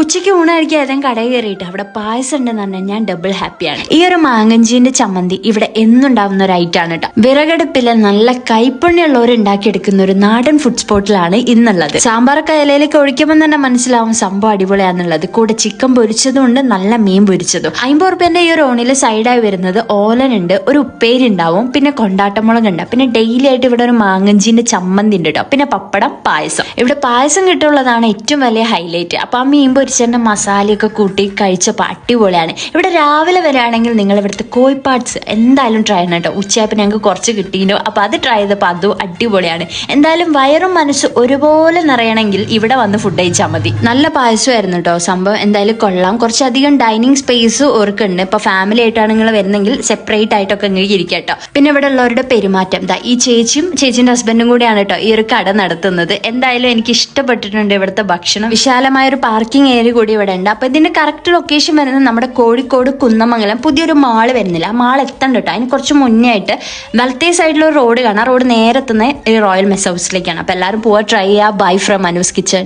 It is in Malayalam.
ഉച്ചയ്ക്ക് ഊണായിരിക്കും ഏതെങ്കിലും കടയിൽ കയറിയിട്ട് അവിടെ പായസം ഉണ്ടെന്ന് പറഞ്ഞാൽ ഞാൻ ഡബിൾ ഹാപ്പിയാണ് ഈ ഒരു മാങ്ങഞ്ചീന്റെ ചമ്മന്തി ഇവിടെ എന്നുണ്ടാവുന്ന ഒരു ഐറ്റാണ് കേട്ടോ വിറകടുപ്പിലെ നല്ല കൈപ്പുണ്യുള്ളവർ ഉണ്ടാക്കിയെടുക്കുന്ന ഒരു നാടൻ ഫുഡ് സ്പോട്ടിലാണ് ഇന്നുള്ളത്. സാമ്പാറൊക്കെ ഇലയിലേക്ക് ഒഴിക്കുമ്പോൾ തന്നെ മനസ്സിലാവും സംഭവം അടിപൊളിയാന്നുള്ളത്. കൂടെ ചിക്കൻ പൊരിച്ചതും ഉണ്ട് നല്ല മീൻ പൊരിച്ചതും. അമ്പത് റുപ്യന്റെ ഈ ഒരു ഓണിൽ സൈഡായി വരുന്നത് ഓലനുണ്ട് ഒരു ഉപ്പേരി ഉണ്ടാവും പിന്നെ കൊണ്ടാട്ടമുളക് ഉണ്ട്. പിന്നെ ഡെയിലി ആയിട്ട് ഇവിടെ ഒരു മാങ്ങഞ്ചീന്റെ ചമ്മന്തി ഉണ്ട് കേട്ടോ പിന്നെ പപ്പടം പായസം. ഇവിടെ പായസം കിട്ടുള്ളതാണ് ഏറ്റവും വലിയ ഹൈലൈറ്റ് അപ്പൊ ആ മീൻ പൊരിച്ചതിന്റെ മസാലയൊക്കെ കൂട്ടി കഴിച്ചപ്പോൾ അടിപൊളിയാണ്. ഇവിടെ രാവിലെ വരാണെങ്കിൽ നിങ്ങൾ ഇവിടുത്തെ കോഴി പാർട്സ് എന്തായാലും ട്രൈ ചെയ്യണം കേട്ടോ. ഉച്ചയായപ്പോൾ ഞങ്ങൾക്ക് കുറച്ച് കിട്ടിയിരുന്നു അപ്പോൾ അത് ട്രൈ ചെയ്തപ്പോൾ അതും അടിപൊളിയാണ്. എന്തായാലും വയറും മനസ്സും ഒരുപോലെ നിറയണമെങ്കിൽ ഇവിടെ വന്ന് ഫുഡ് കഴിച്ചാൽ മതി. നല്ല പായസമായിരുന്നു കേട്ടോ. സംഭവം എന്തായാലും കൊള്ളാം. കുറച്ചധികം ഡൈനിങ് സ്പേസ് ഓർക്കുന്നുണ്ട്. ഇപ്പോൾ ഫാമിലി ആയിട്ടാണ് നിങ്ങൾ വരുന്നെങ്കിൽ സെപ്പറേറ്റ് ആയിട്ടൊക്കെ ഇങ്ങനെ ഇരിക്കുക കേട്ടോ. പിന്നെ ഇവിടെ ഉള്ളവരുടെ പെരുമാറ്റം. ദാ ഈ ചേച്ചിയും ചേച്ചിന്റെ ഹസ്ബൻഡും കൂടിയാണ് കേട്ടോ ഈ ഒരു കട നടത്തുന്നത്. എന്തായാലും എനിക്ക് ഇഷ്ടപ്പെട്ടിട്ടുണ്ട് ഇവിടുത്തെ ഭക്ഷണം. വിശാലമായ ഒരു പാർക്കിംഗ് ഏരിയ കൂടി ഇവിടെ ഉണ്ട് അപ്പൊ ഇതിന്റെ കറക്റ്റ് ലൊക്കേഷൻ വരുന്നത് നമ്മുടെ കോഴിക്കോട് കുന്നമംഗലം. പുതിയൊരു മാൾ വരുന്നില്ല. ആ മാൾ എത്തണ്ട കേട്ടോ അതിന് കുറച്ച് മുന്നേ ആയിട്ട് വലത്തേ സൈഡിൽ ഒരു റോഡ് കാണാം. റോഡ് നേരെ എത്തുന്നത് ഈ റോയൽ മെസ് ഹൗസിലേക്കാണ് അപ്പൊ എല്ലാവരും പോവാ ട്രൈ ചെയ്യുക ബൈ ഫ്രം അനൂസ് കിച്ചൺ